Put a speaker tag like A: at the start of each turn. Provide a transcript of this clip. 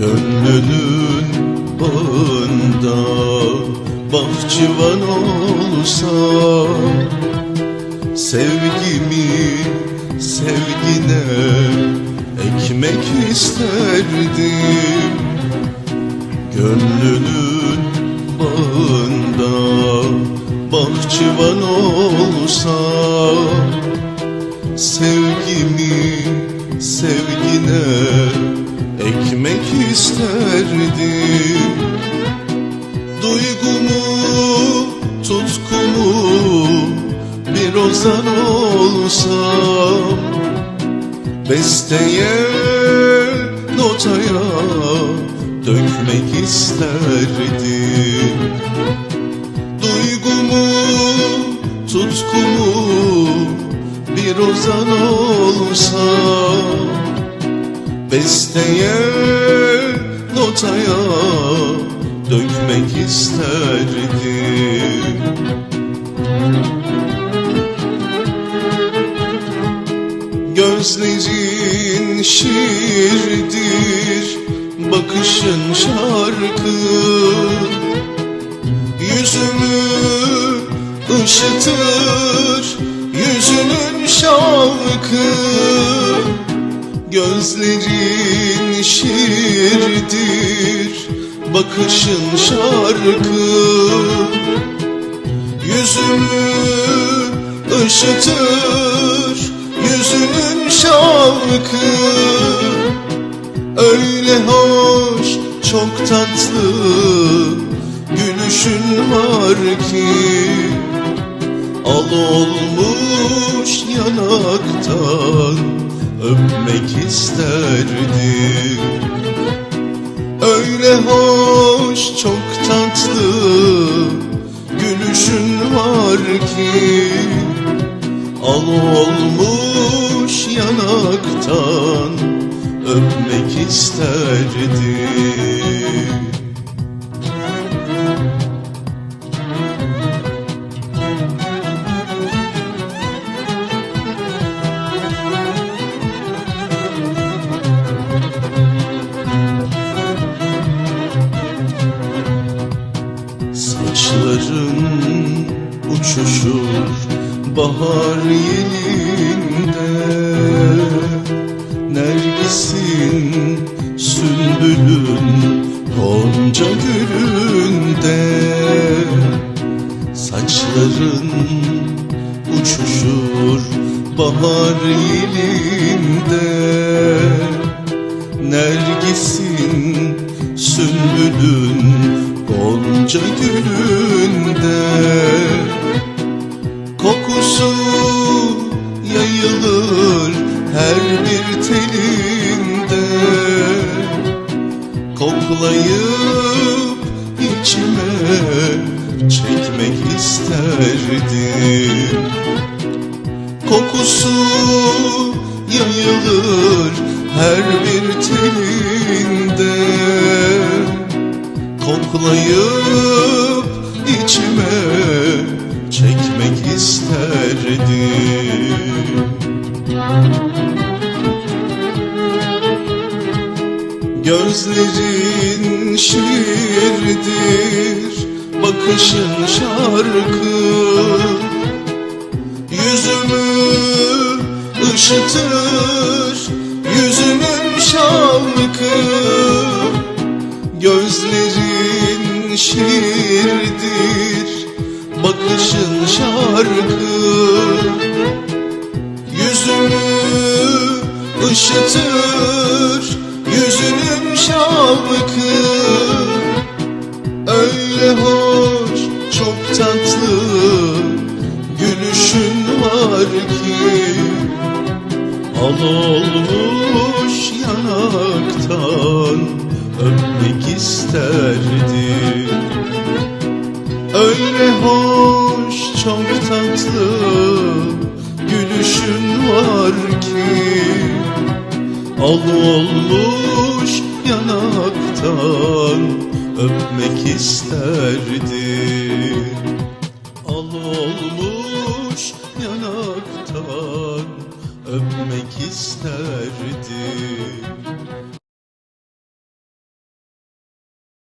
A: Gönlünün bağında bahçıvan olsa Sevgimi sevgine ekmek isterdim. Gönlünün bağında bahçıvan olsa Sevgimi sevgine isterdim Duygumu, tutkumu bir ozan olsam Besteye, notaya dökmek isterdim Duygumu, tutkumu bir ozan olsam Besteye, notaya dökmek isterdim. Gözlerin şiirdir, bakışın şarkı. Yüzümü ışıtır, yüzünün şarkı Gözlerin şiirdir, bakışın şarkı. Yüzümü ışıtır, yüzünün şarkı. Öyle hoş, çok tatlı, gülüşün var ki. Al olmuş yanaktan öpmek isterdim Öyle hoş çok tatlı gülüşün var ki Al olmuş yanaktan öpmek isterdim uçuşur bahar yelinde Nergisin, sülbülün, gonca gülünde? Saçların uçuşur bahar yelinde Nergisin, sülbülün, gonca gülünde Kokusu yayılır her bir telinde. Koklayıp içime çekmek isterdim. Kokusu yayılır her bir telinde Koklayıp içime çekmek isterdim. Gözlerin şiirdir, bakışın şarkı. Yüzümü ışıtır, yüzünün şarkı. Gözlerin şiirdir, bakışın şarkı. Yüzümü ışıtır, yüzünün şarkı Öyle hoş, çok tatlı, gülüşün var ki Al olmuş yanaktan Al olmuş yanaktan öpmek isterdim Al olmuş yanaktan öpmek isterdim